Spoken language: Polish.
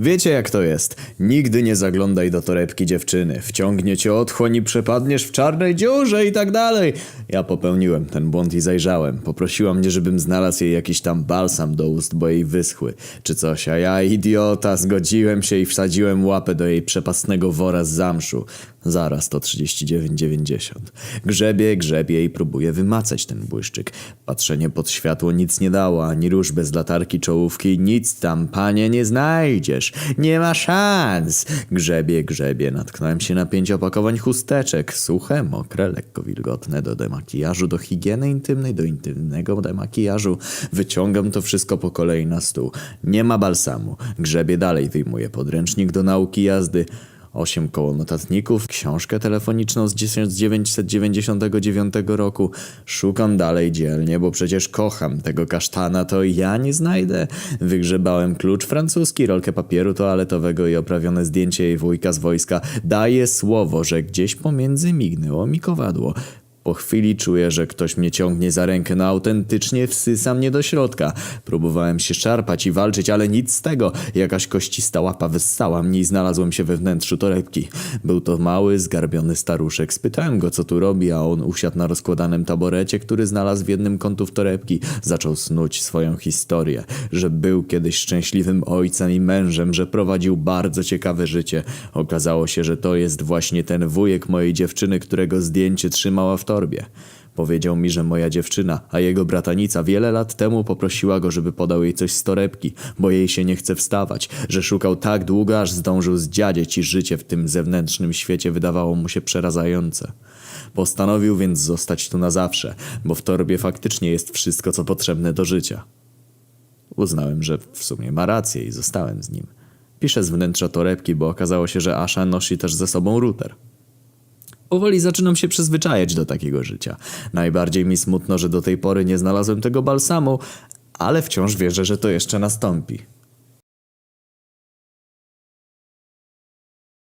Wiecie jak to jest. Nigdy nie zaglądaj do torebki dziewczyny. Wciągnie cię otchłań i przepadniesz w czarnej dziurze i tak dalej. Ja popełniłem ten błąd i zajrzałem. Poprosiła mnie, żebym znalazł jej jakiś tam balsam do ust, bo jej wyschły. Czy coś, a ja idiota zgodziłem się i wsadziłem łapę do jej przepastnego wora z zamszu. Zaraz to 39,90. Grzebie, grzebie i próbuję wymacać ten błyszczyk. Patrzenie pod światło nic nie dało, ani róż bez latarki czołówki, nic tam, panie, nie znajdziesz. Nie ma szans. Grzebie, grzebie, natknąłem się na pięć opakowań chusteczek. Suche, mokre, lekko wilgotne, do demakijażu, do higieny intymnej, do intymnego demakijażu. Wyciągam to wszystko po kolei na stół. Nie ma balsamu. Grzebie dalej, wyjmuję podręcznik do nauki jazdy. Osiem koło notatników, książkę telefoniczną z 1999 roku. Szukam dalej dzielnie, bo przecież kocham tego kasztana, to ja nie znajdę. Wygrzebałem klucz francuski, rolkę papieru toaletowego i oprawione zdjęcie jej wujka z wojska. Daję słowo, że gdzieś pomiędzy mignęło mi kowadło. Po chwili czuję, że ktoś mnie ciągnie za rękę, no autentycznie wsysa mnie do środka. Próbowałem się szarpać i walczyć, ale nic z tego. Jakaś koścista łapa wyssała mnie i znalazłem się we wnętrzu torebki. Był to mały, zgarbiony staruszek. Spytałem go, co tu robi, a on usiadł na rozkładanym taborecie, który znalazł w jednym kątów torebki. Zaczął snuć swoją historię, że był kiedyś szczęśliwym ojcem i mężem, że prowadził bardzo ciekawe życie. Okazało się, że to jest właśnie ten wujek mojej dziewczyny, którego zdjęcie trzymała w torbie. Powiedział mi, że moja dziewczyna, a jego bratanica wiele lat temu poprosiła go, żeby podał jej coś z torebki, bo jej się nie chce wstawać, że szukał tak długo, aż zdążył zdziadzieć i życie w tym zewnętrznym świecie wydawało mu się przerażające. Postanowił więc zostać tu na zawsze, bo w torbie faktycznie jest wszystko, co potrzebne do życia. Uznałem, że w sumie ma rację i zostałem z nim. Piszę z wnętrza torebki, bo okazało się, że Asha nosi też ze sobą router. Powoli zaczynam się przyzwyczajać do takiego życia. Najbardziej mi smutno, że do tej pory nie znalazłem tego balsamu, ale wciąż wierzę, że to jeszcze nastąpi.